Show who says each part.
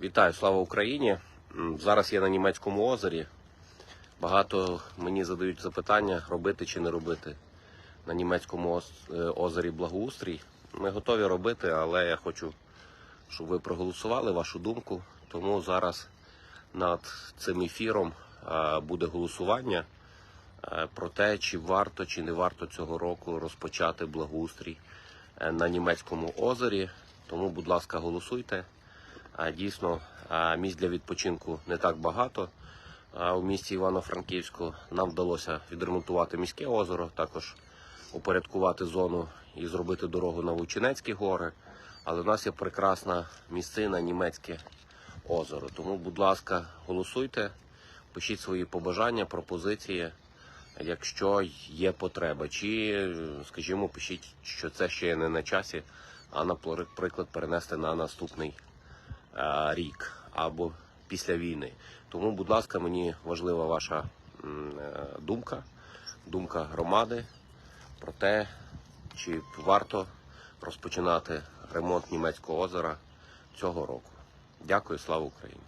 Speaker 1: Вітаю, слава Україні! Зараз я на німецькому озері. Багато мені задають запитання, робити чи не робити на німецькому е, озері благоустрій. Ми готові робити, але я хочу, щоб ви проголосували вашу думку. Тому зараз над цим ефіром е, буде голосування е, про те, чи варто чи не варто цього року розпочати благоустрій на німецькому озері. Тому, будь ласка, голосуйте. Дійсно, місць для відпочинку не так багато. У місті Івано-Франківську нам вдалося відремонтувати міське озеро, також упорядкувати зону і зробити дорогу на Вовчинецькі гори. Але в нас є прекрасна місцина німецьке озеро. Тому, будь ласка, голосуйте, пишіть свої побажання, пропозиції, якщо є потреба. Чи, скажімо, пишіть, що це ще не на часі, а наприклад перенести на наступний рік або після війни. Тому, будь ласка, мені важлива ваша е, думка, думка громади про те, чи варто розпочинати ремонт німецького озера цього року. Дякую, слава Україні!